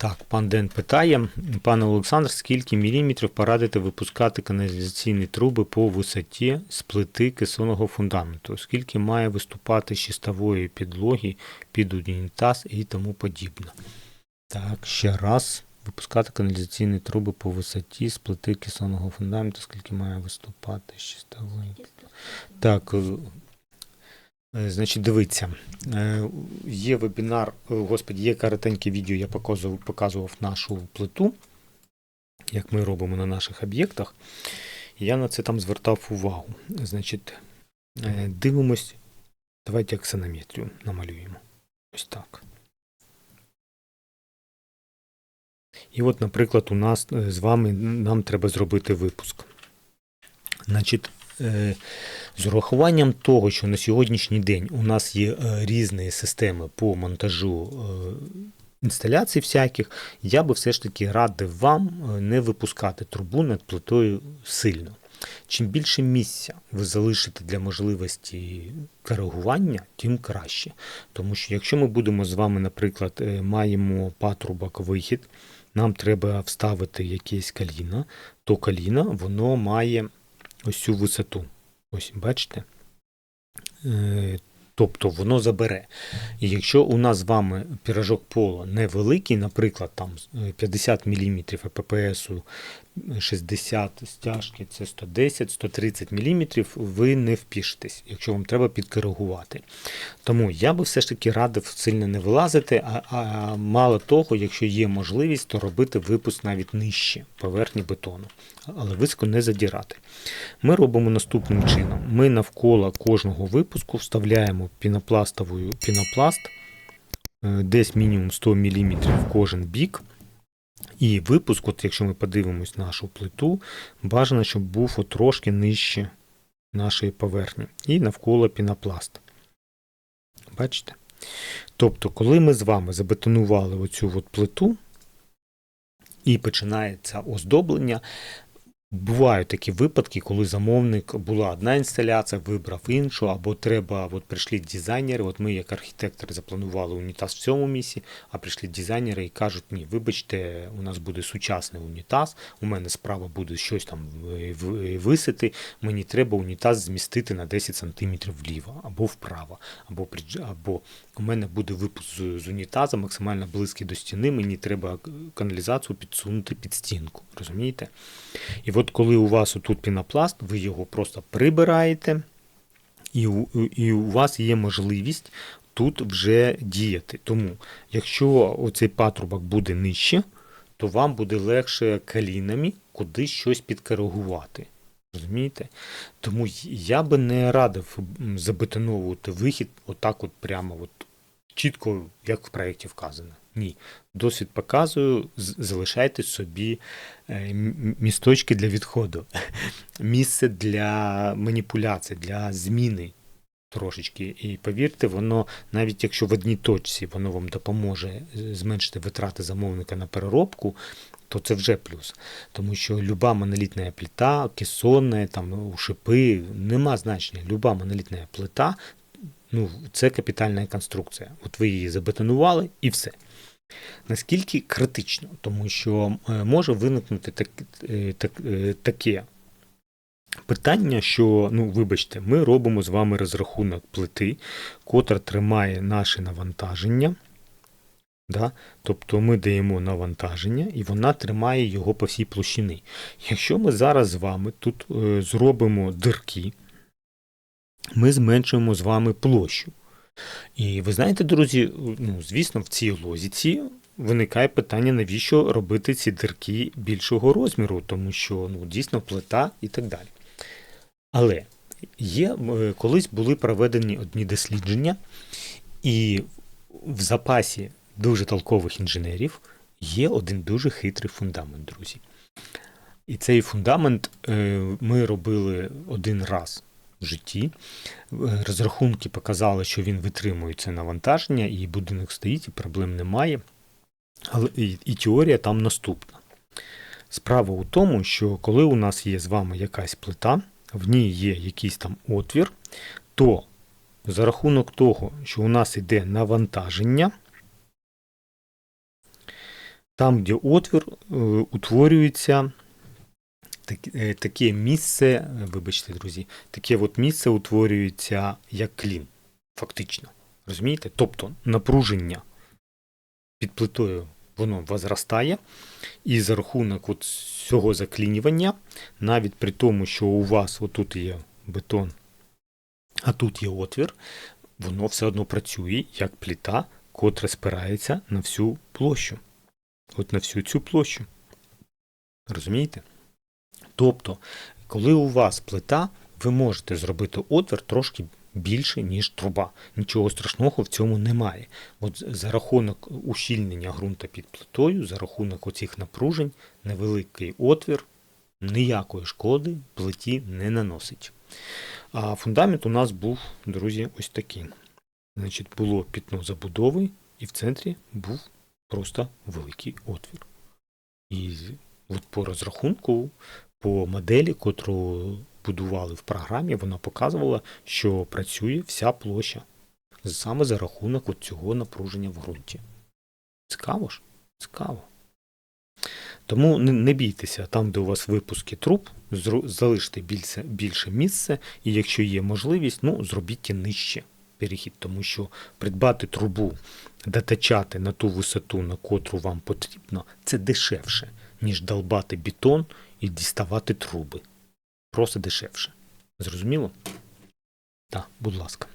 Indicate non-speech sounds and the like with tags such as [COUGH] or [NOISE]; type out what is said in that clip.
Так, пан Ден питає, пане Олександр, скільки міліметрів порадите випускати каналізаційні труби по висоті з плити кесоного фундаменту? Скільки має виступати чистової підлоги під унітаз і тому подібне? Так, ще раз. Випускати каналізаційні труби по висоті з плити кесоного фундаменту, скільки має виступати з чистової. Так, значить, дивіться. Е, Є вебінар, е, господі, є коротеньке відео, я показував, показував нашу плиту, як ми робимо на наших об'єктах. Я на це там звертав увагу. Значить, е, дивимось, давайте аксонометрію намалюємо. Ось так. І от, наприклад, у нас е, з вами нам треба зробити випуск. Значить, е, з урахуванням того, що на сьогоднішній день у нас є е, різні системи по монтажу е, інсталяцій всяких, я би все ж таки радив вам е, не випускати трубу над плитою сильно. Чим більше місця ви залишите для можливості коригування, тим краще. Тому що якщо ми будемо з вами, наприклад, маємо патрубок вихід, нам треба вставити якесь коліно, то коліно воно має ось цю висоту. Ось бачите? Е, Тобто воно забере. І якщо у нас з вами піражок пола невеликий, наприклад, там е, 50 мм ППС, 60 стяжки це 110-130 мм, ви не впішетесь, якщо вам треба підкоригувати. Тому я би все ж таки радив сильно не вилазити, а, а мало того, якщо є можливість, то робити випуск навіть нижче поверхні бетону, але високо не задірати. Ми робимо наступним чином: ми навколо кожного випуску вставляємо пінопластовою пінопласт, е, десь мінімум 100 мм в кожен бік. І випуск, от якщо ми подивимось нашу плиту, бажано, щоб був трошки нижче нашої поверхні. І навколо пінопласт. Бачите? Тобто, коли ми з вами забетонували оцю от плиту, і починається оздоблення, Бувають такі випадки, коли замовник була одна інсталяція, вибрав іншу, або треба, от прийшли дизайнери, от ми як архітектори запланували унітаз в цьому місці, а прийшли дизайнери і кажуть, ні, вибачте, у нас буде сучасний унітаз, у мене справа буде щось там в- в- висити, мені треба унітаз змістити на 10 см вліво або вправо, або, або у мене буде випуск з унітаза максимально близький до стіни, мені треба каналізацію підсунути під стінку. Розумієте? І от коли у вас отут пінопласт, ви його просто прибираєте, і, у- і у вас є можливість тут вже діяти. Тому, якщо оцей патрубок буде нижче, то вам буде легше колінами кудись щось підкоригувати. Розумієте? Тому я би не радив забетоновувати вихід отак, от прямо от чітко, як в проєкті вказано. Ні. Досвід показую, залишайте собі е, місточки для відходу, [LAUGHS] місце для маніпуляцій, для зміни трошечки. І повірте, воно, навіть якщо в одній точці воно вам допоможе е, зменшити витрати замовника на переробку, то це вже плюс. Тому що люба монолітна плита, кесонна, там, шипи, нема значення. Люба монолітна плита, ну, це капітальна конструкція. От ви її забетонували і все. Наскільки критично, тому що е, може виникнути так, е, так, е, таке питання, що, ну, вибачте, ми робимо з вами розрахунок плити, котра тримає наше навантаження. Да? Тобто ми даємо навантаження, і вона тримає його по всій площині. Якщо ми зараз з вами тут е, зробимо дирки, ми зменшуємо з вами площу. І ви знаєте, друзі, ну, звісно, в цій логіці виникає питання, навіщо робити ці дирки більшого розміру, тому що ну, дійсно плита і так далі. Але є, е, колись були проведені одні дослідження, і в запасі дуже толкових інженерів є один дуже хитрий фундамент, друзі. І цей фундамент е, ми робили один раз в житті. Розрахунки показали, що він витримує це навантаження, і будинок стоїть, і проблем немає. Але і, і теорія там наступна. Справа у тому, що коли у нас є з вами якась плита, в ній є якийсь там отвір, то за рахунок того, що у нас йде навантаження, Там, де отвір, е, утворюється так- е, таке місце, вибачте, друзі, таке от місце утворюється як клін, фактично. Розумієте? Тобто напруження під плитою воно возростає, і за рахунок от цього заклінювання, навіть при тому, що у вас отут є бетон, а тут є отвір, воно все одно працює як пліта, котра спирається на всю площу. От на всю цю площу. Розумієте? Тобто, коли у вас плита, ви можете зробити отвір трошки більше, ніж труба. Нічого страшного в цьому немає. От за рахунок ущільнення ґрунта під плитою, за рахунок оцих напружень, невеликий отвір ніякої шкоди плиті не наносить. А фундамент у нас був, друзі, ось такий. Значить, було пітно забудови, і в центрі був просто великий отвір. І от по розрахунку, по моделі, котру будували в програмі, вона показувала, що працює вся площа саме за рахунок цього напруження в ґрунті. Цікаво ж? Цікаво. Тому не, не бійтеся, там, де у вас випуски труб, залиште більше, більше місце, і якщо є можливість, ну, зробіть нижче перехід, тому що придбати трубу, дотачати на ту висоту, на котру вам потрібно, це дешевше, ніж долбати бетон і діставати труби. Просто дешевше. Зрозуміло? Так, будь ласка.